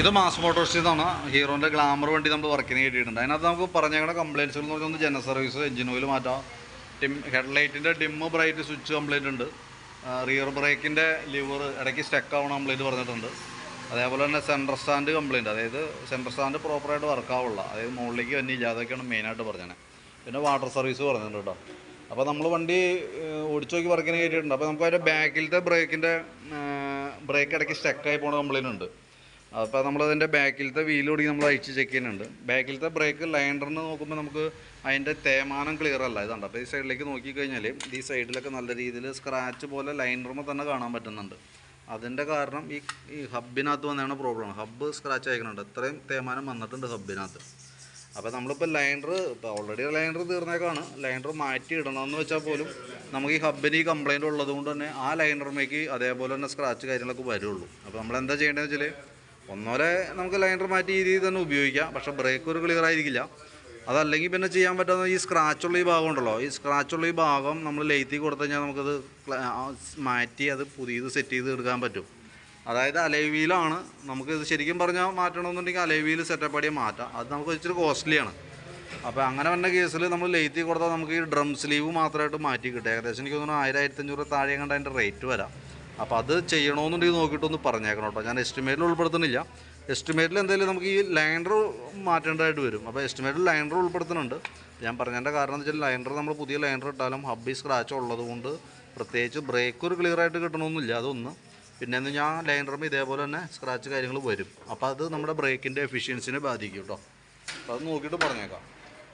ഇത് മാസ് മോട്ടോഴ്സിൽ നിന്നാണ് ഹീറോന്റെ ഗ്ലാമർ വണ്ടി നമ്മൾ വർക്കിന് കിട്ടിയിട്ടുണ്ട് അതിനകത്ത് നമുക്ക് പറഞ്ഞേക്കണ കംപ്ലയിൻസുകൾ എന്ന് പറഞ്ഞാൽ ഒന്ന് ജനറൽ സർവീസ് എഞ്ചിൻ ഓയിൽ മാറ്റാം. ഡിം ഹെഡ്ലൈറ്റിന്റെ ഡിമ്മ് ബ്രൈറ്റ് സ്വിച്ച് കംപ്ലയിന്റ് ഉണ്ട്. റിയർ ബ്രേക്കിന്റെ ലിവർ ഇടയ്ക്ക് സ്റ്റക്ക് ആവണം കംപ്ലൈന്റ് പറഞ്ഞിട്ടുണ്ട്. അതേപോലെ തന്നെ സെൻട്രൽ സ്റ്റാൻഡ് കംപ്ലൈന്റ് അതായത് സെൻട്രൽ സ്റ്റാൻഡ് പ്രോപ്പറായിട്ട് വർക്കാവുള്ള അതായത് മുകളിലേക്ക് വന്നി ഇല്ല അതൊക്കെയാണ് മെയിനായിട്ട് പറഞ്ഞത് പിന്നെ വാട്ടർ സർവീസ് പറഞ്ഞിട്ടുണ്ട് കേട്ടോ അപ്പോൾ നമ്മൾ വണ്ടി ഓടിച്ചു നോക്കി വർക്കിന് കയറ്റിയിട്ടുണ്ട് അപ്പോൾ നമുക്ക് അതിന്റെ ബാക്കിലത്തെ ബ്രേക്കിന്റെ ബ്രേക്ക് ഇടയ്ക്ക് സ്റ്റക്കായി പോണ കംപ്ലൈന്റ് ഉണ്ട്. അപ്പോൾ നമ്മളതിന്റെ ബാക്കിലത്തെ കൂടി നമ്മൾ അഴിച്ച് ചെക്ക് ചെയ്യുന്നുണ്ട്. ബാക്കിലത്തെ ബ്രേക്ക് ലൈൻഡറിന് നോക്കുമ്പോൾ നമുക്ക് അതിന്റെ തേമാനം ക്ലിയർ അല്ല. ഇതുണ്ട് അപ്പോൾ ഈ സൈഡിലേക്ക് നോക്കിക്കഴിഞ്ഞാൽ ഈ സൈഡിലൊക്കെ നല്ല രീതിയിൽ സ്ക്രാച്ച് പോലെ ലൈൻഡറുമ്പോൾ തന്നെ കാണാൻ പറ്റുന്നുണ്ട്. അതിന്റെ കാരണം ഈ ഈ ഹബിനകത്ത് വന്നതാണ് പ്രോബ്ലം ഹബ്ബ് സ്ക്രാച്ച് അയക്കുന്നുണ്ട് ഇത്രയും തേമാനം വന്നിട്ടുണ്ട് ഹബിനകത്ത് അപ്പോൾ നമ്മളിപ്പോൾ ലൈൻഡർ ഇപ്പോൾ ഓൾറെഡി ലൈൻഡർ തീർന്നേക്കാണ്. ലൈൻഡർ മാറ്റി ഇടണമെന്ന് വെച്ചാൽ പോലും നമുക്ക് ഈ ഹബിന് ഈ കംപ്ലയിന്റ് ഉള്ളതുകൊണ്ട് തന്നെ ആ ലൈൻഡർമേക്ക് അതേപോലെ തന്നെ സ്ക്രാച്ച് കാര്യങ്ങളൊക്കെ വരുള്ളൂ. അപ്പോൾ നമ്മൾ എന്താ ചെയ്യേണ്ടതെന്ന് വെച്ചാൽ ഒന്നോലെ നമുക്ക് ലൈനർ മാറ്റി രീതിയിൽ തന്നെ ഉപയോഗിക്കാം. പക്ഷേ ബ്രേക്ക് ഒരു ക്ലിയർ ആയിരിക്കില്ല. അതല്ലെങ്കിൽ പിന്നെ ചെയ്യാൻ പറ്റുന്ന ഈ സ്ക്രാച്ചുള്ള ഈ ഭാഗം ഉണ്ടല്ലോ. ഈ സ്ക്രാച്ചുള്ള ഈ ഭാഗം നമ്മൾ ലെയ്ത്തി കൊടുത്തു കഴിഞ്ഞാൽ നമുക്കത് മാറ്റി അത് പുതിയത് സെറ്റ് ചെയ്ത് എടുക്കാൻ പറ്റും. അതായത് അലൈവീലാണ് നമുക്ക് ഇത് ശരിക്കും പറഞ്ഞാൽ മാറ്റണമെന്നുണ്ടെങ്കിൽ അലൈവീൽ സെറ്റപ്പ് അടിയെ മാറ്റാം. അത് നമുക്ക് ഇച്ചിരി കോസ്റ്റ്ലിയാണ് അപ്പോൾ അങ്ങനെ വന്ന കേസിൽ നമ്മൾ ലെയ്ത്തി കൊടുത്താൽ നമുക്ക് ഈ ഡ്രം സ്ലീവ് മാത്രമായിട്ട് മാറ്റി കിട്ടും. ഏകദേശം എനിക്ക് തോന്നുന്നു ആയിരം ആയിരത്തഞ്ഞൂറ് താഴെ കണ്ട് അതിന്റെ റേറ്റ് വരാം. അപ്പോൾ അത് ചെയ്യണമെന്നുണ്ടെങ്കിൽ നോക്കിയിട്ടൊന്ന് പറഞ്ഞേക്കണം കേട്ടോ. ഞാൻ എസ്റ്റിമേറ്റിൽ ഉൾപ്പെടുത്തുന്നില്ല. എസ്റ്റിമേറ്റിൽ എന്തായാലും നമുക്ക് ഈ ലൈനർ മാറ്റേണ്ടതായിട്ട് വരും. അപ്പോൾ എസ്റ്റിമേറ്റിൽ ലൈനർ ഉൾപ്പെടുത്തുന്നുണ്ട്. ഞാൻ പറഞ്ഞതിന്റെ കാരണം എന്ന് വെച്ചാൽ ലൈൻഡർ നമ്മൾ പുതിയ ലൈൻഡർ ഇട്ടാലും ഹബ്ബി സ്ക്രാച്ച് ഉള്ളതുകൊണ്ട് പ്രത്യേകിച്ച് ബ്രേക്ക് ഒരു ക്ലിയർ ആയിട്ട് കിട്ടണമെന്നില്ല അതൊന്ന്. പിന്നെ എന്ന് ഞാൻ ലൈൻഡറും ഇതേപോലെ തന്നെ സ്ക്രാച്ച് കാര്യങ്ങൾ വരും. അപ്പോൾ അത് നമ്മുടെ ബ്രേക്കിന്റെ എഫിഷ്യൻസിനെ ബാധിക്കും കേട്ടോ. അപ്പോൾ അത് നോക്കിയിട്ട് പറഞ്ഞേക്കാം.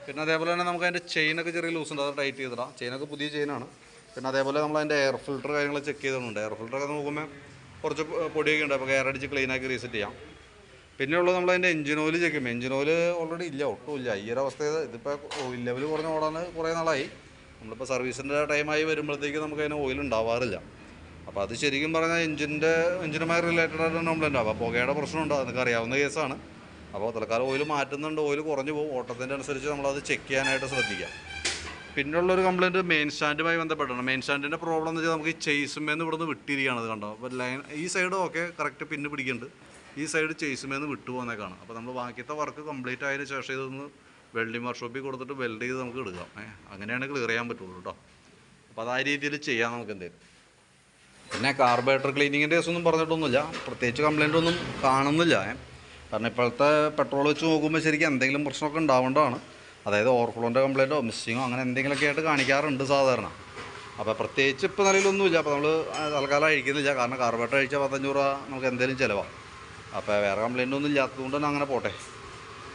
പിന്നെ അതേപോലെ തന്നെ നമുക്ക് അതിന്റെ ചെയിനൊക്കെ ചെറിയ ലൂസ് ഉണ്ട്. അത് ടൈറ്റ് ചെയ്തിടാം. ചെയിനൊക്കെ പുതിയ ചെയിനാണ് പിന്നെ അതേപോലെ നമ്മൾ അതിന്റെ എയർ ഫിൽട്ടർ കാര്യങ്ങൾ ചെക്ക് ചെയ്തിട്ടുണ്ട്. എയർ ഫിൽറ്ററൊക്കെ നോക്കുമ്പോൾ കുറച്ച് പൊടിയൊക്കെ ഉണ്ട്. അപ്പോൾ എയർ ക്ലീൻ ആക്കി റീസെറ്റ് ചെയ്യാം. പിന്നെ ഉള്ളത് നമ്മൾ അതിന്റെ എഞ്ചിൻ ഓയിൽ ചെക്ക് ചെയ്യും എഞ്ചിൻ ഓയിൽ ഓൾറെഡി ഇല്ല ഒട്ടും ഇല്ല. ഈ ഒരു അവസ്ഥയിൽ ഇതിപ്പോൾ ഓയിൽ ലെവൽ കുറഞ്ഞ ഓടാണ് കുറേ നാളായി. നമ്മളിപ്പോൾ സർവീസിന്റെ ടൈമായി വരുമ്പോഴത്തേക്ക് നമുക്ക് അതിന് ഓയിൽ ഉണ്ടാവാറില്ല. അപ്പോൾ അത് ശരിക്കും പറഞ്ഞാൽ എഞ്ചിന്റെ എഞ്ചിനുമായി റിലേറ്റഡ് ആയിട്ട് നമ്മൾ ആവും അപ്പോൾ പുകയുടെ പ്രശ്നമുണ്ട്. അതൊക്കെ അറിയാവുന്ന കേസാണ്. അപ്പോൾ തൽക്കാലം ഓയിൽ മാറ്റുന്നുണ്ട്. ഓയിൽ കുറഞ്ഞു പോകും. ഓട്ടത്തിന്റെ അനുസരിച്ച് നമ്മളത് ചെക്ക് ചെയ്യാനായിട്ട് ശ്രദ്ധിക്കാം. പിന്നുള്ളൊരു കംപ്ലൈന്റ് മെയിൻ സ്റ്റാൻഡുമായി ബന്ധപ്പെട്ടാണ്. മെയിൻ സ്റ്റാൻഡിന്റെ പ്രോബ്ലം എന്ന് വെച്ചാൽ നമുക്ക് ഈ ചെയ്സുമേന്ന് ഇവിടുന്ന് വിട്ടിരിക്കുകയാണ് അത് കണ്ടോ? അപ്പോൾ ലൈൻ ഈ സൈഡ് ഓക്കെ കറക്റ്റ് പിന്ന് പിടിക്കുന്നുണ്ട്. ഈ സൈഡ് ചെയ്സുമേന്ന് വിട്ടുപോകുന്നേക്കാണ് അപ്പോൾ നമ്മൾ ബാക്കിയത്തെ വർക്ക് കംപ്ലീറ്റ് ആയതിനു ശേഷം ഇതൊന്ന് വെൽഡിംഗ് വർക്ക്ഷോപ്പിൽ കൊടുത്തിട്ട് വെൽഡ് ചെയ്ത് നമുക്ക് എടുക്കാം. ഏഹ് അങ്ങനെയാണ് ക്ലിയർ ചെയ്യാൻ പറ്റുള്ളൂ കേട്ടോ അപ്പോൾ അത് ആ രീതിയിൽ ചെയ്യാം നമുക്ക് എന്തെങ്കിലും പിന്നെ കാർബറേറ്റർ ക്ലീനിങ്ങിന്റെ കേസൊന്നും പറഞ്ഞിട്ടൊന്നുമില്ല. പ്രത്യേകിച്ച് കംപ്ലൈന്റ് ഒന്നും കാണുന്നില്ല. കാരണം ഇപ്പോഴത്തെ പെട്രോൾ വെച്ച് നോക്കുമ്പോൾ ശരിക്കും എന്തെങ്കിലും പ്രശ്നമൊക്കെ ഉണ്ടാവേണ്ടതാണ്. അതായത് ഓവർഫ്ലോന്റെ കംപ്ലയിന്റോ മിസ്സിങ്ങോ അങ്ങനെ എന്തെങ്കിലുമൊക്കെ ആയിട്ട് കാണിക്കാറുണ്ട് സാധാരണ. അപ്പോൾ പ്രത്യേകിച്ച് ഇപ്പോൾ നിലയിലൊന്നുമില്ല അപ്പോൾ നമ്മൾ തൽക്കാലം അഴിക്കുന്നില്ല. കാരണം കാർബേറ്റർ അഴിച്ചാൽ പത്തഞ്ഞൂറ് രൂപ നമുക്ക് എന്തെങ്കിലും ചിലവാണ് അപ്പോൾ വേറെ കംപ്ലയിന്റ് ഒന്നും ഇല്ലാത്തതുകൊണ്ട് തന്നെ അങ്ങനെ പോട്ടെ.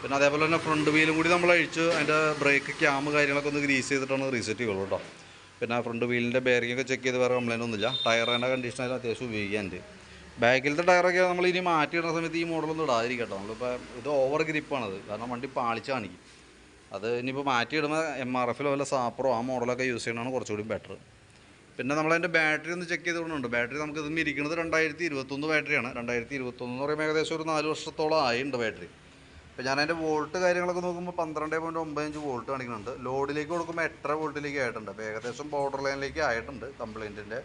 പിന്നെ അതേപോലെ തന്നെ ഫ്രണ്ട് വീലും കൂടി നമ്മൾ അഴിച്ച് അതിന്റെ ബ്രേക്ക് ക്യാമ് കാര്യങ്ങളൊക്കെ ഒന്ന് ഗ്രീസ് ചെയ്തിട്ടാണ് റീസെറ്റ് ചെയ്യുള്ളൂ കേട്ടോ പിന്നെ ഫ്രണ്ട് വീലിന്റെ ബെയറിംഗ് ഒക്കെ ചെക്ക് ചെയ്ത് വേറെ കംപ്ലയിന്റ് ഒന്നുമില്ല. ടയറിന്റെ കണ്ടീഷൻ അതിൽ അത്യാവശ്യം ഉപയോഗിക്കാനുണ്ട്. ബാക്കിലത്തെ ടയറൊക്കെ നമ്മൾ ഇനി മാറ്റിയിടുന്ന സമയത്ത് ഈ മോഡലൊന്നും ഇടാതിരിക്കട്ടോ. കേട്ടോ നമ്മളിപ്പോൾ ഇത് ഓവർ ഗ്രിപ്പാണത് കാരണം വണ്ടി പാളിച്ച് കാണിക്കും. അത് ഇനിയിപ്പോൾ മാറ്റിയിടുമ്പോൾ എം ആർ എഫിലോ വല്ല സാപ്പറോ ആ മോഡലൊക്കെ യൂസ് ചെയ്യണതാണ് കുറച്ചുകൂടി ബെറ്റർ പിന്നെ നമ്മളതിന്റെ ബാറ്ററി ഒന്ന് ചെക്ക് ചെയ്തുകൊണ്ടുണ്ട്. ബാറ്ററി നമുക്ക് ഇതിന് ഇരിക്കുന്നത് രണ്ടായിരത്തി ഇരുപത്തൊന്ന് ബാറ്ററിയാണ് രണ്ടായിരത്തി ഇരുപത്തൊന്ന് എന്ന് പറയുമ്പോൾ ഏകദേശം ഒരു നാല് വർഷത്തോളം ആയിട്ടുണ്ട് ബാറ്ററി അപ്പോൾ ഞാൻ അതിന്റെ വോൾട്ട് കാര്യങ്ങളൊക്കെ നോക്കുമ്പോൾ പന്ത്രണ്ട് പോയിന്റ് ഒമ്പത് ഇഞ്ച് വോൾട്ട് കാണിക്കുന്നുണ്ട്. ലോഡിലേക്ക് കൊടുക്കുമ്പോൾ എട്ടര വോൾട്ടിലേക്ക് ആയിട്ടുണ്ട്. അപ്പോൾ ഏകദേശം ബോർഡർ ലൈനിലേക്ക് ആയിട്ടുണ്ട് കംപ്ലയിന്റിന്റെ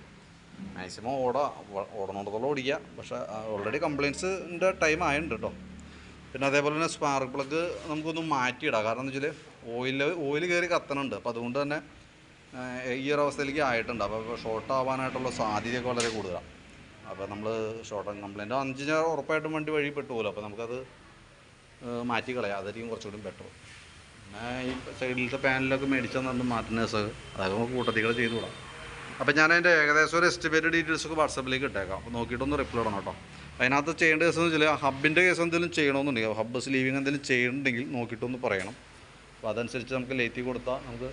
മാക്സിമം ഓടാം. ഓടണോടത്തോളം ഓടിക്കുക പക്ഷേ ഓൾറെഡി കംപ്ലയിൻസിന്റെ ടൈം ആയിട്ടുണ്ട് കേട്ടോ പിന്നെ അതേപോലെ തന്നെ സ്പാർക്ക് പ്ലഗ് നമുക്കൊന്ന് മാറ്റിയിടാം. കാരണം എന്ന് വെച്ചാൽ ഓയിൽ ഓയിൽ കയറി കത്തണുണ്ട്. അപ്പോൾ അതുകൊണ്ട് തന്നെ ഈ ഒരു അവസ്ഥയിലേക്ക് ആയിട്ടുണ്ട്. അപ്പോൾ ഷോർട്ട് ആവാനായിട്ടുള്ള സാധ്യതയൊക്കെ വളരെ കൂടുതലാണ് അപ്പോൾ നമ്മൾ ഷോർട്ട് കംപ്ലൈന്റ് അഞ്ച് ഞാൻ ഉറപ്പായിട്ടും വണ്ടി വഴി പെട്ടുപോകുമല്ലോ അപ്പോൾ നമുക്കത് മാറ്റി കളയാം. അതായിരിക്കും കുറച്ചുകൂടി ബെറ്റർ പിന്നെ ഈ സൈഡിലത്തെ പാനലൊക്കെ മേടിച്ചാൽ നമ്മൾ മാറ്റുന്നേഴ്സ് അതൊക്കെ നമുക്ക് കൂട്ടത്തികൾ ചെയ്തു വിടാം അപ്പോൾ ഞാൻ അതിന്റെ ഏകദേശം ഒരു എസ്റ്റിമേറ്റ് ഡീറ്റെയിൽസ് ഒക്കെ വാട്സപ്പിലേക്ക് ഇട്ടേക്കാം. അപ്പോൾ നോക്കിയിട്ടൊന്ന് റിപ്ലൈ ഇടണം കേട്ടോ. അതിനകത്ത് ചെയ്യേണ്ട കേസ് എന്ന് വെച്ചാൽ ഹബിന്റെ കേസ് എന്തെങ്കിലും ചെയ്യണമെന്നുണ്ടെങ്കിൽ ഹബ്ബ് സ്ലീവിങ് എന്തെങ്കിലും ചെയ്യണമെങ്കിൽ നോക്കിയിട്ടൊന്ന് പറയണം. അപ്പോൾ അതനുസരിച്ച് നമുക്ക് ലേറ്റി കൊടുത്താൽ നമുക്ക്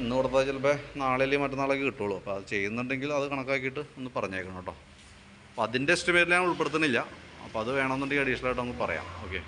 ഇന്ന് കൊടുത്താൽ ചിലപ്പോൾ നാളെ അല്ലെങ്കിൽ മറ്റന്നാളൊക്കെ കിട്ടുള്ളൂ. അപ്പോൾ അത് ചെയ്യുന്നുണ്ടെങ്കിൽ അത് കണക്കാക്കിയിട്ട് ഒന്ന് പറഞ്ഞേക്കണം കേട്ടോ. അപ്പോൾ അതിന്റെ എസ്റ്റിമേറ്റിൽ ഞാൻ ഉൾപ്പെടുത്തുന്നില്ല. അപ്പോൾ അത് വേണമെന്നുണ്ടെങ്കിൽ അഡീഷണൽ ആയിട്ട് നമുക്ക് പറയാം. ഓക്കെ